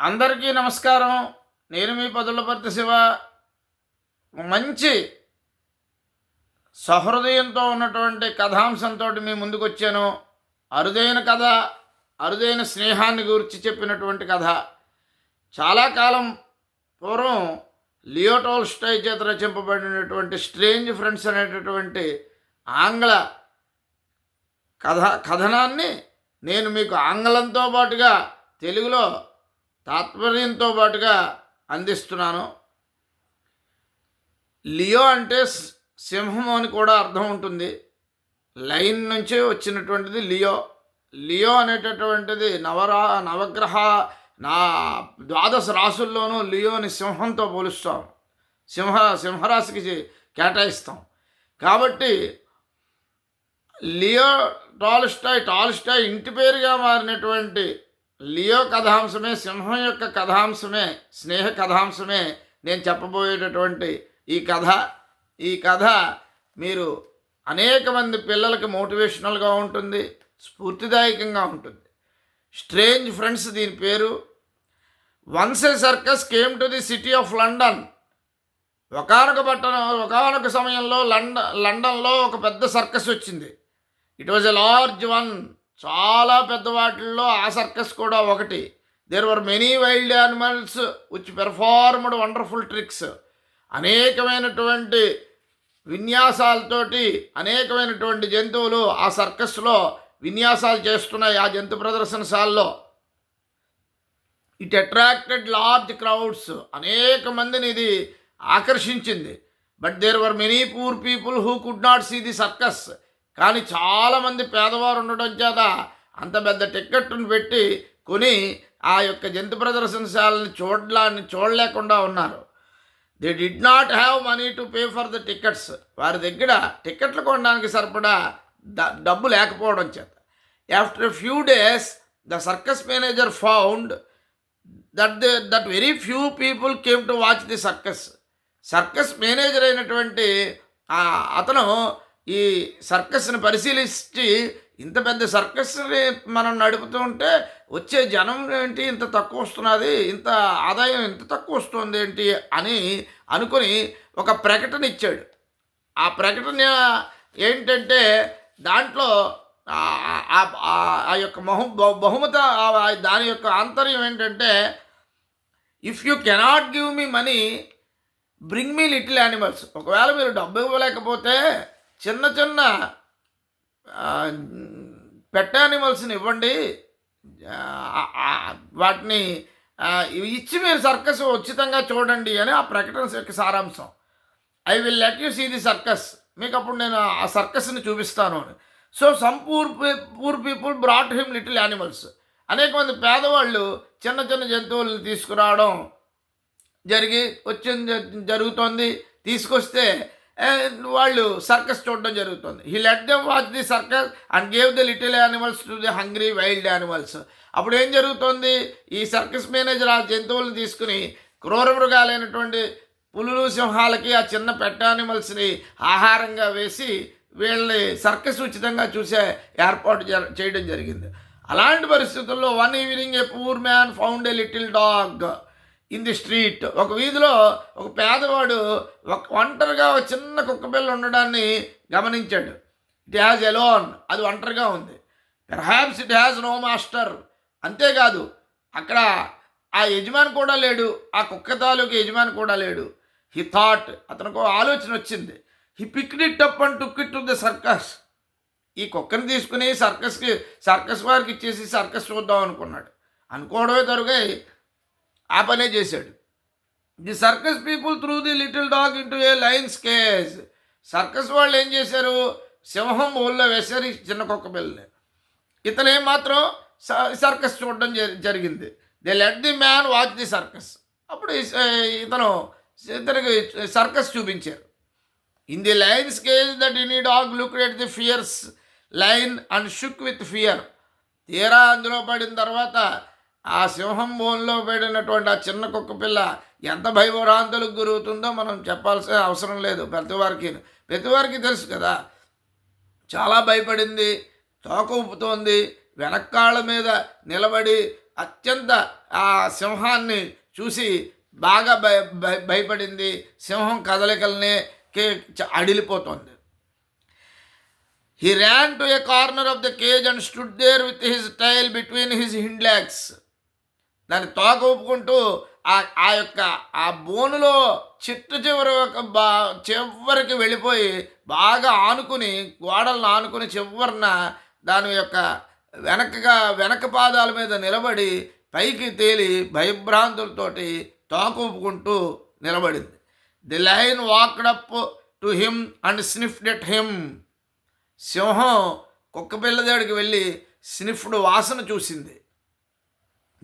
అందరికీ నమస్కారం. నేను మీ పదులపర్తి శివ. మంచి సహృదయంతో ఉన్నటువంటి కథాంశంతో మీ ముందుకు వచ్చాను అరుదైన కథ అరుదైన స్నేహాన్ని గురించి చెప్పినటువంటి కథ. చాలా కాలం పూర్వం లియోటోల్ స్టై చేత రచింపబడినటువంటి స్ట్రేంజ్ ఫ్రెండ్స్ అనేటటువంటి ఆంగ్ల కథ కథనాన్ని నేను మీకు ఆంగ్లంతో పాటుగా తెలుగులో తాత్పర్యంతో పాటుగా అందిస్తున్నాను. లియో అంటే సింహం అని కూడా అర్థం ఉంటుంది. లైన్ నుంచి వచ్చినటువంటిది లియో. లియో అనేటటువంటిది నవరా నవగ్రహ నా ద్వాదశ రాసుల్లోనూ లియోని సింహంతో పోలుస్తాం. సింహ సింహరాశికి కేటాయిస్తాం. కాబట్టి లియో టాల్స్టాయ్ టాల్స్టాయ్ ఇంటి పేరుగా మారినటువంటి లియో కథాంశమే సింహం యొక్క కథాంశమే స్నేహ కథాంశమే నేను చెప్పబోయేటటువంటి ఈ కథ. ఈ కథ మీరు అనేక మంది పిల్లలకి మోటివేషనల్గా ఉంటుంది స్ఫూర్తిదాయకంగా ఉంటుంది. స్ట్రేంజ్ ఫ్రెండ్స్ దీని పేరు. Once a circus came to the city of London. ఒకనొక పట్టణం ఒకనొక సమయంలో లండన్ లండన్లో ఒక పెద్ద సర్కస్ వచ్చింది. It was a large one. చాలా పెద్ద వాటిల్లో ఆ సర్కస్ కూడా ఒకటి. There were many wild animals which performed wonderful tricks అనేకమైనటువంటి విన్యాసాలతోటి అనేకమైనటువంటి జంతువులు ఆ సర్కస్లో విన్యాసాలు చేస్తున్నాయి ఆ జంతు ప్రదర్శనశాలలో. ఇట్ అట్రాక్టెడ్ లార్జ్ క్రౌడ్స్ అనేక మందిని ఇది ఆకర్షించింది. But there were many poor people who could not see the circus కానీ చాలామంది పేదవారు ఉండడం చేత అంత పెద్ద టిక్కెట్ను పెట్టి కొని ఆ యొక్క జంతు ప్రదర్శనశాలని చూడలాన్ని చూడలేకుండా ఉన్నారు. They did not have money to pay for the tickets వారి దగ్గర టికెట్లు కొనడానికి సరిపడా డబ్బు లేకపోవడం చేత. After few days the circus manager found that the that very few people came to watch the circus circus manager అయినటువంటి అతను ఈ సర్కస్ని పరిశీలించి ఇంత పెద్ద సర్కస్ని మనం నడుపుతూ ఉంటే వచ్చే జనం ఏంటి ఇంత తక్కువ వస్తున్నది? ఇంత ఆదాయం ఇంత తక్కువ వస్తుంది ఏంటి అని అనుకుని ఒక ప్రకటన ఇచ్చాడు. ఆ ప్రకటన ఏంటంటే దాంట్లో ఆ- ఆ- యొక్క మహు బహుమత దాని యొక్క ఆంతర్యం ఏంటంటే if you cannot give me money bring me little animals ఒకవేళ మీరు డబ్బు ఇవ్వలేకపోతే చిన్న చిన్న ఆ, పెట్ యానిమల్స్ని ఇవ్వండి. వాటిని ఇచ్చి మీరు సర్కస్ ఉచితంగా చూడండి అని ఆ ప్రకటన యొక్క సారాంశం. I will let you see the circus మీకు అప్పుడు నేను ఆ సర్కస్ని చూపిస్తాను అని. So some poor poor people brought him little animals అనేక మంది పేదవాళ్ళు చిన్న చిన్న జంతువులను తీసుకురావడం జరిగి వచ్చింది జరుగుతోంది. తీసుకొస్తే వాళ్ళు సర్కస్ చూడడం జరుగుతుంది. He let them watch the circus and gave the little animals to the hungry wild animals అప్పుడు ఏం జరుగుతుంది? ఈ సర్కస్ మేనేజర్ ఆ జంతువులను తీసుకుని క్రూర మృగాలైనటువంటి పులులు సింహాలకి ఆ చిన్న పెట్ యానిమల్స్ని ఆహారంగా వేసి వీళ్ళని సర్కస్ ఉచితంగా చూసే ఏర్పాటు చేయడం జరిగింది. అలాంటి పరిస్థితుల్లో one evening a poor man found a little dog in the street. ఒక వీధిలో ఒక పేదవాడు ఒక ఒంటరిగా ఒక చిన్న కుక్క పిల్ల ఉండడాన్ని గమనించాడు. ఇట్ హ్యాజ్ ఎలోన్ అది ఒంటరిగా ఉంది. Perhaps it has no master అంతేకాదు అక్కడ ఆ యజమాని కూడా లేడు. ఆ కుక్క తాలూకు యజమాని కూడా లేడు. హీ థాట్ అతనికి ఆలోచన వచ్చింది. He picked it up and took it to the circus ఈ కుక్కను తీసుకుని సర్కస్కి సర్కస్ వారికి ఇచ్చేసి సర్కస్ చూద్దాం అనుకున్నాడు. అనుకోవడమే తరుగాయి ఆ పనే చేశాడు. The circus people threw the little dog into a lion's cage. Circus వాళ్ళు ఏం చేశారు? సింహం ఊళ్ళో వేశారు చిన్న కుక్క పిల్లని. ఇతను ఏమాత్రం మాత్రం స- సర్కస్ చూడడం జరిగింది. They let the man watch the circus. అప్పుడు ఇతను ఇతనికి సర్కస్ చూపించారు. In the lion's cage that in dog look at the fierce lion and shook with fear. తీరా అందులో పడిన తర్వాత ఆ సింహం బోన్లో పడినటువంటి ఆ చిన్న కుక్క పిల్ల ఎంత భయభ్రాంతులకు గురుగుతుందో మనం చెప్పాల్సిన అవసరం లేదు. పెద్దవారికి ప్రతివారికి తెలుసు కదా. చాలా భయపడింది తోక ఊపుతోంది వెనక్కాళ్ళ మీద నిలబడి అత్యంత ఆ సింహాన్ని చూసి బాగా భయ భయపడింది. సింహం కదలికల్ని కే చ- అడిలిపోతుంది. He ran to a corner of the cage and stood there with his tail between his hind legs దాన్ని తోక ఊపుకుంటూ ఆ ఆ యొక్క ఆ బోనులో చిట్టు చివరి ఒక బా చివరికి వెళ్ళిపోయి బాగా ఆనుకుని గోడలను ఆనుకుని చివరిన దాని యొక్క వెనకగా వెనక పాదాల మీద నిలబడి పైకి తేలి భయభ్రాంతులతోటి తోక ఊపుకుంటూ నిలబడింది. The lion walked up to him and sniffed at him. సింహం కుక్క పిల్లదేడికి వెళ్ళి స్నిఫ్డ్ వాసన చూసింది.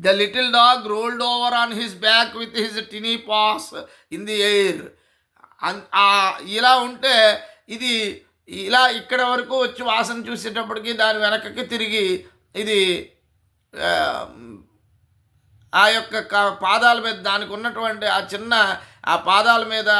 The little dog rolled over on his back with his tiny paws in the air ఇలా ఉంటే ఇది ఇలా ఇక్కడ వరకు వచ్చి వాసన చూసేటప్పటికి దాని వెనకకి తిరిగి ఇది ఆ, యొక్క పాదాల మీద దానికి ఉన్నటువంటి ఆ చిన్న ఆ పాదాల మీద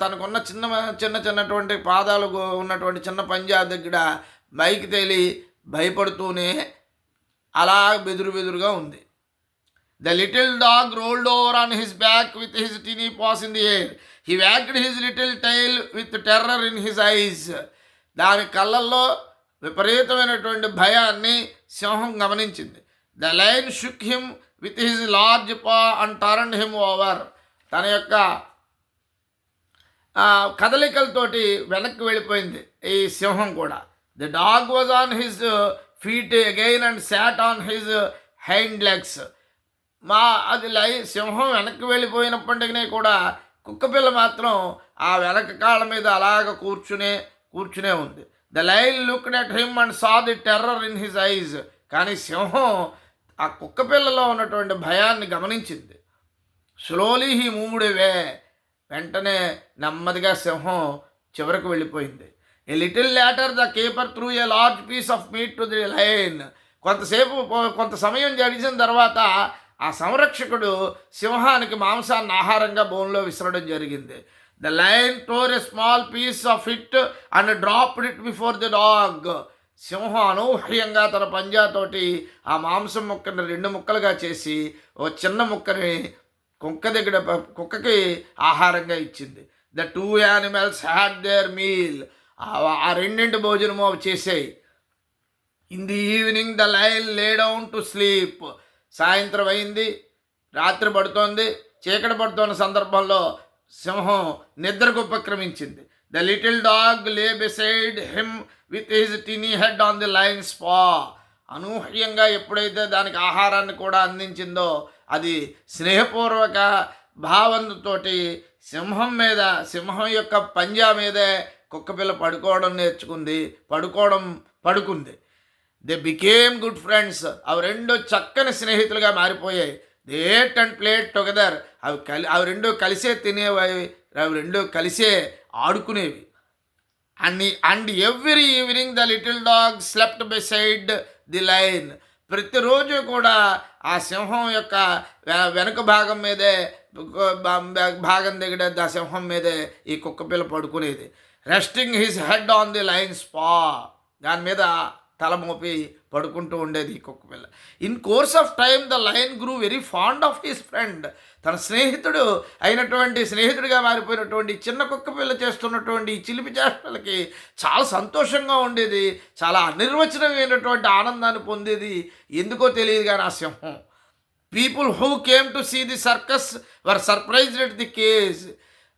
తనకున్న చిన్న చిన్న చిన్నటువంటి పాదాలు ఉన్నటువంటి చిన్న పంజా దగ్గర బైక్ తేలి భయపడుతూనే అలా బెదురు బెదురుగా ఉంది. The little dog rolled over on his back with his tiny paws in the air he wagged his little tail with terror in his eyes దాని కళ్ళల్లో విపరీతమైనటువంటి భయాన్ని సింహం గమనించింది. The lion shook him with his large paw and turn him over తన యొక్క కదలికలతోటి వెనక్కి వెళ్ళిపోయింది ఈ సింహం కూడా. The dog was on his feet again and sat on his hind legs మా అది లై సింహం వెనక్కి వెళ్ళిపోయినప్పటికీ కూడా కుక్కపిల్ల మాత్రం ఆ వెనక కాళ్ళ మీద అలాగ కూర్చునే కూర్చునే ఉంది. The lion look at him and saw the terror in his eyes కానీ సింహం ఆ కుక్కపిల్లలో ఉన్నటువంటి భయాన్ని గమనించింది. స్లోలీ హీ మూవ్డ్ వే వెంటనే నెమ్మదిగా సింహం చివరకు వెళ్ళిపోయింది. A little later the keeper threw a large piece of meat to the lion కొంతసేపు కొంత సమయం జరిగిన తర్వాత ఆ సంరక్షకుడు సింహానికి మాంసాన్ని ఆహారంగా బోన్లో విసరడం జరిగింది. The lion tore a small piece of it and drop it before the dog సింహం అనూహ్యంగా తన పంజాతోటి ఆ మాంసం ముక్కని రెండు ముక్కలుగా చేసి ఓ చిన్న ముక్కని కుక్క దగ్గర కుక్కకి ఆహారంగా ఇచ్చింది. The two animals had their meal ఆ రెండింటి భోజనము అవి చేసాయి. In the evening the lion lay down to sleep సాయంత్రం అయింది రాత్రి పడుతోంది చీకటి పడుతున్న సందర్భంలో సింహం నిద్రకు ఉపక్రమించింది. The little dog lay beside him with his tiny head on the lion paw అనూహ్యంగా ఎప్పుడైతే దానికి ఆహారాన్ని కూడా అందించిందో అది స్నేహపూర్వక భావంతోటి సింహం మీద సింహం యొక్క పంజా మీదే కుక్కపిల్ల పడుకోవడం నేర్చుకుంది పడుకోవడం పడుకుంది. దే బికేమ్ గుడ్ ఫ్రెండ్స్ అవి రెండు చక్కని స్నేహితులుగా మారిపోయాయి. They ate and played together అవి కలి అవి రెండు కలిసే తినేవి అవి రెండు కలిసే ఆడుకునేవి. And and every evening the little dog slept beside the lion ప్రతిరోజు కూడా ఆ సింహం యొక్క వెనక వెనుక భాగం మీదే భాగం దగ్గర ఆ సింహం మీదే ఈ కుక్కపిల్ల పడుకునేది. Resting his head on the lion paw దాని మీద తల మోపి పడుకుంటూ ఉండేది ఈ కుక్కపిల్ల in course of time the lion grew very fond of his friend తన స్నేహితుడు అయినటువంటి స్నేహితుడిగా మారిపోయినటువంటి చిన్న కుక్కపిల్ల చేస్తున్నటువంటి ఈ చిలిపి చేష్టలకి చాలా సంతోషంగా ఉండేది. చాలా అనిర్వచనమైనటువంటి ఆనందాన్ని పొందేది. ఎందుకో తెలియదు కానీ ఆ సింహం. People who came to see the circus were surprised at the cage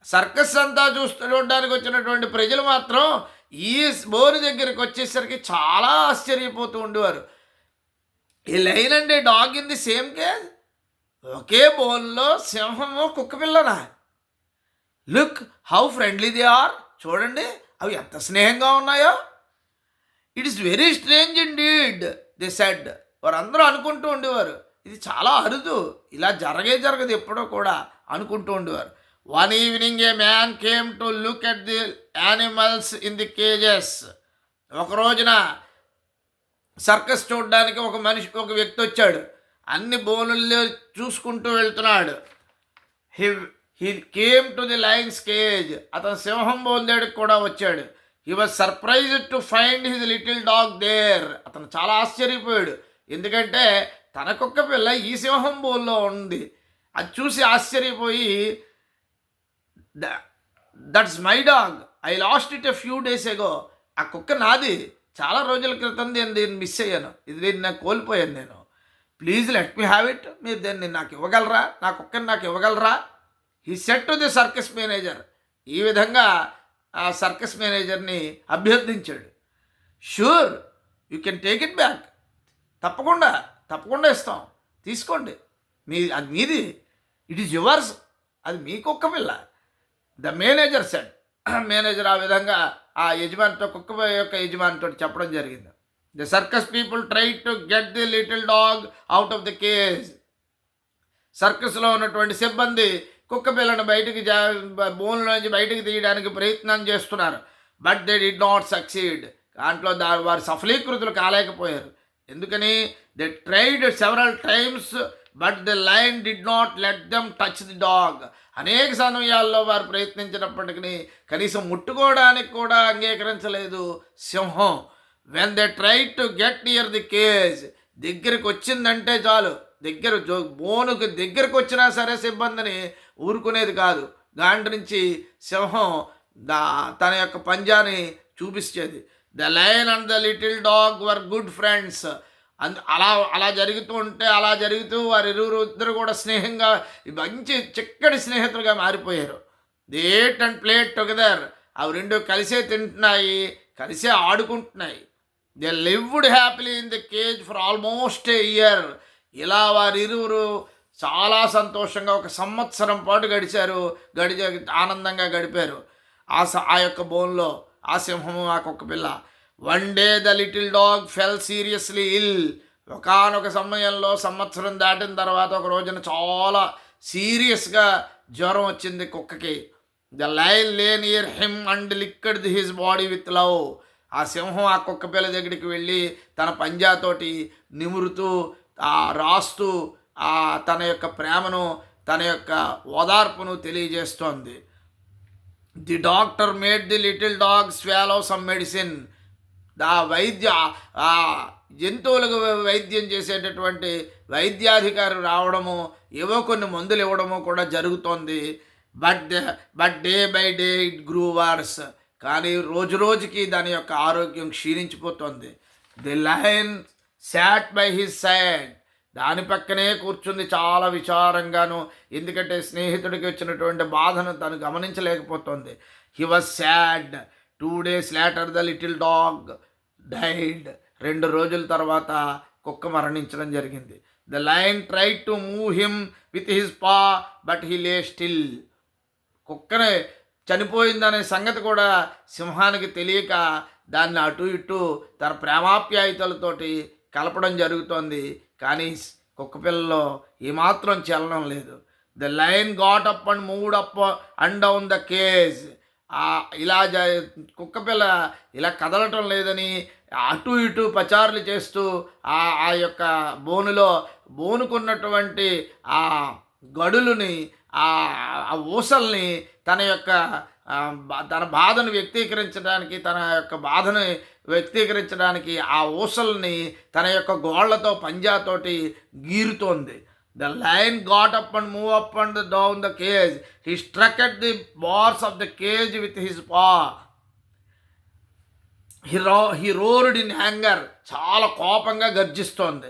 circus అంతా చూస్తూ చూడడానికి వచ్చినటువంటి ప్రజలు మాత్రం ఈ బోరు దగ్గరికి వచ్చేసరికి చాలా ఆశ్చర్యపోతూ ఉండేవారు. ఈ lion and dog in the same cage. ఒకే బోన్లో సింహము కుక్కపిల్లనా look how friendly they are. చూడండి అవి ఎంత స్నేహంగా ఉన్నాయో. It is very strange indeed they said. వారందరూ అనుకుంటూ ఉండేవారు. ఇది చాలా అరుదు ఇలా జరగే జరగదు ఎప్పుడో కూడా అనుకుంటూ ఉండేవారు. One evening a man came to look at the animals in the cages ఒక రోజున సర్కస్ చూడడానికి ఒక మనిషి ఒక వ్యక్తి వచ్చాడు. అన్ని బోనుల్లో చూసుకుంటూ వెళ్తున్నాడు. He he came to the lion's cage అతను సింహం బోందేడికి కూడా వచ్చాడు. He was surprised to find his little dog there అతను చాలా ఆశ్చర్యపోయాడు. ఎందుకంటే తనకొక్క పిల్ల ఈ సింహం బోల్లో ఉంది. అది చూసి ఆశ్చర్యపోయి that's my dog I lost it a few days ago ఆ కుక్క నాది చాలా రోజుల క్రితం నేను దీన్ని మిస్ అయ్యాను. ఇది దీన్ని నాకు కోల్పోయాను నేను. Please let me have it మీరు దీన్ని నాకు ఇవ్వగలరా? నా కుక్కని నాకు ఇవ్వగలరా? He said to the circus manager ఈ విధంగా ఆ సర్కస్ మేనేజర్ని అభ్యర్థించాడు. Sure you can take it back తప్పకుండా తప్పకుండా ఇస్తాం. తీసుకోండి. మీ అది మీది. ఇట్ ఈజ్ యువర్స్ అది మీ కుక్క పిల్ల. ద మేనేజర్ సెట్ మేనేజర్ ఆ విధంగా ఆ యజమానితో కుక్క యొక్క యజమానితో చెప్పడం జరిగింది. The circus people try to get the little dog out of the cage సర్కస్లో ఉన్నటువంటి సిబ్బంది కుక్క పిల్లను బయటికి నుంచి బయటికి తీయడానికి ప్రయత్నం చేస్తున్నారు. But they did not succeed దాంట్లో దా వారు సఫలీకృతులు కాలేకపోయారు. ఎందుకని? They tried several times but the lion did not let them touch the dog అనేక సమయాల్లో వారు ప్రయత్నించినప్పటికీ కనీసం ముట్టుకోవడానికి కూడా అంగీకరించలేదు సింహం. When they try to get near the cage దగ్గరికి వచ్చిందంటే చాలు. దగ్గర బోనుకు దగ్గరకు వచ్చినా సరే సిబ్బందిని ఊరుకునేది కాదు. దాంట్ నుంచి సింహం దా తన యొక్క పంజాని చూపించేది. The lion and the little dog were good friends అందు అలా అలా జరుగుతూ ఉంటే అలా జరుగుతూ వారి ఇరువురు ఇద్దరు కూడా స్నేహంగా మంచి చిక్కటి స్నేహితులుగా మారిపోయారు. They ate and played together. అవి రెండు కలిసే తింటున్నాయి కలిసే ఆడుకుంటున్నాయి. They lived happily in the cage for almost a year. ఇలా వారి ఇరువురు చాలా సంతోషంగా ఒక సంవత్సరం పాటు గడిచారు గడిచే ఆనందంగా గడిపారు. ఆ స ఆ యొక్క బోన్లో ఆ సింహము ఆ కుక్క పిల్ల one day the little dog fell seriously ill ఒకనొక సమయంలో సంవత్సరం దాటిన తర్వాత ఒక రోజున చాలా సీరియస్గా జ్వరం వచ్చింది కుక్కకి. The lion lay near him and licked the his body with love ఆ సింహం ఆ కుక్క పిల్ల దగ్గరికి వెళ్ళి తన పంజాతోటి నిమురుతూ ఆ రాస్తూ ఆ తన యొక్క ప్రేమను తన యొక్క ఓదార్పును తెలియజేస్తోంది. The doctor made the little dog swallow some medicine ఆ వైద్య ఆ జంతువులకు వైద్యం చేసేటటువంటి వైద్యాధికారి రావడము ఏవో కొన్ని మందులు ఇవ్వడము కూడా జరుగుతోంది. But but day by day it grew worse. కానీ రోజు రోజుకి దాని యొక్క ఆరోగ్యం క్షీణించిపోతుంది. The lion sat by his side. దాని పక్కనే కూర్చుంది చాలా విచారంగాను. ఎందుకంటే స్నేహితుడికి వచ్చినటువంటి బాధను తను గమనించలేకపోతుంది. He was sad two days later the little dog died. రెండు రోజుల తర్వాత కుక్క మరణించడం జరిగింది. The lion try to move him with his paw but he lay still. కుక్కనే చనిపోయిందనే సంగతి కూడా సింహానికి తెలియక దాన్ని అటు ఇటు తన ప్రేమాప్యాయతలతోటి కలపడం జరుగుతోంది. కానీ కుక్క పిల్లలో ఏమాత్రం చలనం లేదు. The lion got up and moved up and down the cage. ఇలా జ కుక్కపిల్ల ఇలా కదలటం లేదని అటు ఇటు పచారులు చేస్తూ ఆ ఆ యొక్క బోనులో బోనుకున్నటువంటి ఆ గడులని ఆ ఊసల్ని తన యొక్క బా- తన బాధను వ్యక్తీకరించడానికి తన యొక్క బాధను వ్యక్తీకరించడానికి ఆ ఊసల్ని తన యొక్క గోళ్ళతో పంజాతోటి గీరుతోంది. The lion got up and move up and down the cage he struck at the bars of the cage with his paw he roar he in anger చాలా కోపంగా గర్జిస్తోంది.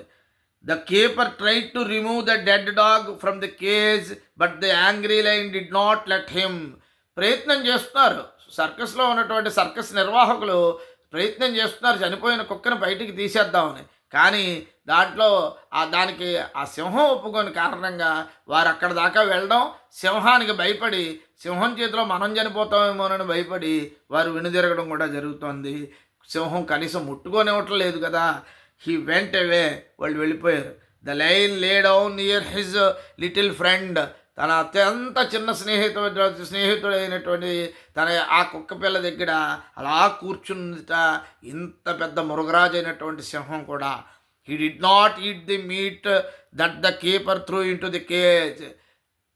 The keeper try to remove the dead dog from the cage but the angry lion did not let him ప్రయత్నం చేస్తున్నారు. సర్కస్లో ఉన్నటువంటి circus నిర్వాహకులు ప్రయత్నం చేస్తున్నారు. చనిపోయిన కుక్కను బయటికి తీసేద్దామని. కానీ దాంట్లో ఆ దానికి ఆ సింహం ఒప్పుకొని కారణంగా వారు అక్కడ దాకా వెళ్ళడం సింహానికి భయపడి సింహం చేతిలో మనం చనిపోతామేమోనని భయపడి వారు వెనుదిరగడం కూడా జరుగుతోంది. సింహం కనీసం ముట్టుకోనివ్వటం లేదు కదా. హీ వెంట అవే వాళ్ళు వెళ్ళిపోయారు. The lion lay down near his little friend తన అత్యంత చిన్న స్నేహితుడు స్నేహితుడైనటువంటి తన ఆ కుక్క పిల్ల దగ్గర అలా కూర్చుందిట ఇంత పెద్ద మృగరాజు అయినటువంటి సింహం కూడా he did not eat the meat that the keeper threw into the cage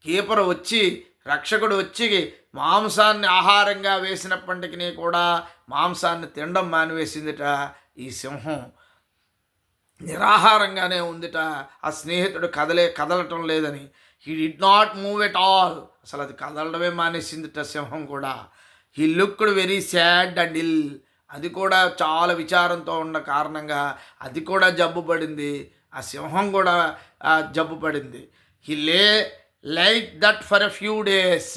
keeper వచ్చి రక్షకుడు వచ్చి మాంసాన్ని ఆహారంగా వేసినప్పటికీ కూడా మాంసాన్ని తినడం మానివేసిందిట ఈ సింహం. నిరాహారంగానే ఉందిట. ఆ స్నేహితుడు కదలే కదలటం లేదని. He did not move at all అసలు అది కదలడమే మానేసిందిట సింహం కూడా. He looked very sad and ill అది కూడా చాలా విచారంతో ఉన్న కారణంగా అది కూడా జబ్బు పడింది. ఆ సింహం కూడా జబ్బు పడింది. He lay like that for a few days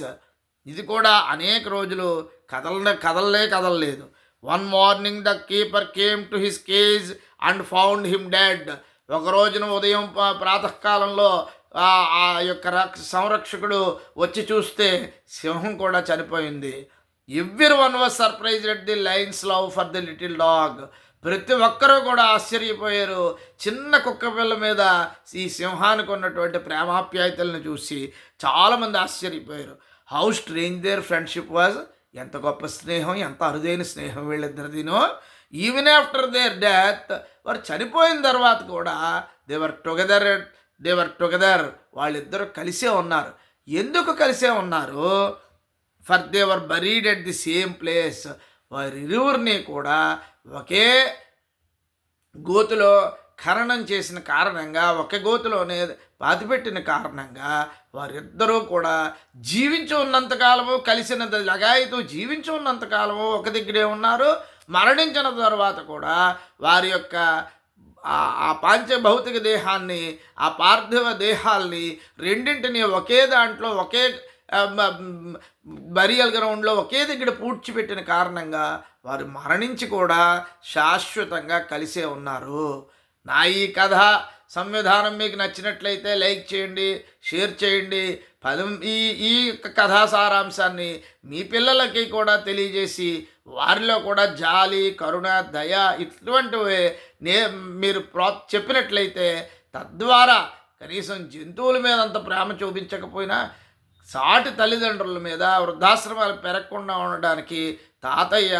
ఇది కూడా అనేక రోజులు కదల కదలలే కదలలేదు. One morning the keeper came to his cage and found him dead ఒక రోజున ఉదయం ప్రాతకాలంలో ఆ యొక్క రక్ష సంరక్షకుడు వచ్చి చూస్తే సింహం కూడా చనిపోయింది. Everyone was surprise at the lion's love for the little dog. ప్రతి ఒక్కరూ కూడా ఆశ్చర్యపోయారు. చిన్న కుక్క పిల్ల మీద ఈ సింహానికి ఉన్నటువంటి ప్రేమాప్యాయతలను చూసి చాలామంది ఆశ్చర్యపోయారు. How strange their friendship was ఎంత గొప్ప స్నేహం ఎంత అరుదైన స్నేహం వీళ్ళిద్దరిదినో. ఈవెన్ ఆఫ్టర్ దేర్ డెత్ వారు చనిపోయిన తర్వాత కూడా దేవర్ టుగెదర్ దేవర్ టుగెదర్ వాళ్ళిద్దరూ కలిసే ఉన్నారు. ఎందుకు కలిసే ఉన్నారు? For they were buried at the same place వారిరువురిని కూడా ఒకే గోతులో ఖననం చేసిన కారణంగా ఒక గోతులోనే పాతిపెట్టిన కారణంగా వారిద్దరూ కూడా జీవించి ఉన్నంతకాలము కలిసిన లగాయితూ జీవించి ఉన్నంతకాలము ఒక దగ్గరే ఉన్నారు. మరణించిన తర్వాత కూడా వారి యొక్క ఆ- పాంచభౌతిక దేహాన్ని ఆ పార్థివ దేహాల్ని రెండింటిని ఒకే దాంట్లో ఒకే బరియల్ గ్రౌండ్లో ఒకే దగ్గర పూడ్చిపెట్టిన కారణంగా వారు మరణించి కూడా శాశ్వతంగా కలిసే ఉన్నారు. నా ఈ కథ. సంవిధానం మీకు నచ్చినట్లయితే లైక్ చేయండి షేర్ చేయండి. పదం ఈ ఈ కథా సారాంశాన్ని మీ పిల్లలకి కూడా తెలియజేసి వారిలో కూడా జాలి కరుణ దయ ఇటువంటివి నే మీరు ప్రో చెప్పినట్లయితే తద్వారా కనీసం జంతువుల మీద అంత ప్రేమ చూపించకపోయినా సాటి తల్లిదండ్రుల మీద వృద్ధాశ్రమాలు పెరగకుండా ఉండడానికి తాతయ్య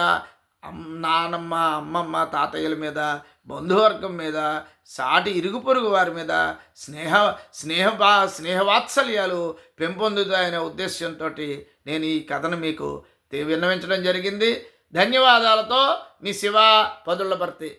నానమ్మ అమ్మమ్మ తాతయ్యల మీద బంధువర్గం మీద సాటి ఇరుగు పొరుగు వారి మీద స్నేహ స్నేహ బా స్నేహవాత్సల్యాలు పెంపొందుతాయనే ఉద్దేశంతో నేను ఈ కథను మీకు విన్నవించడం జరిగింది. ధన్యవాదాలతో మీ శివ పదుళ్ళపర్తి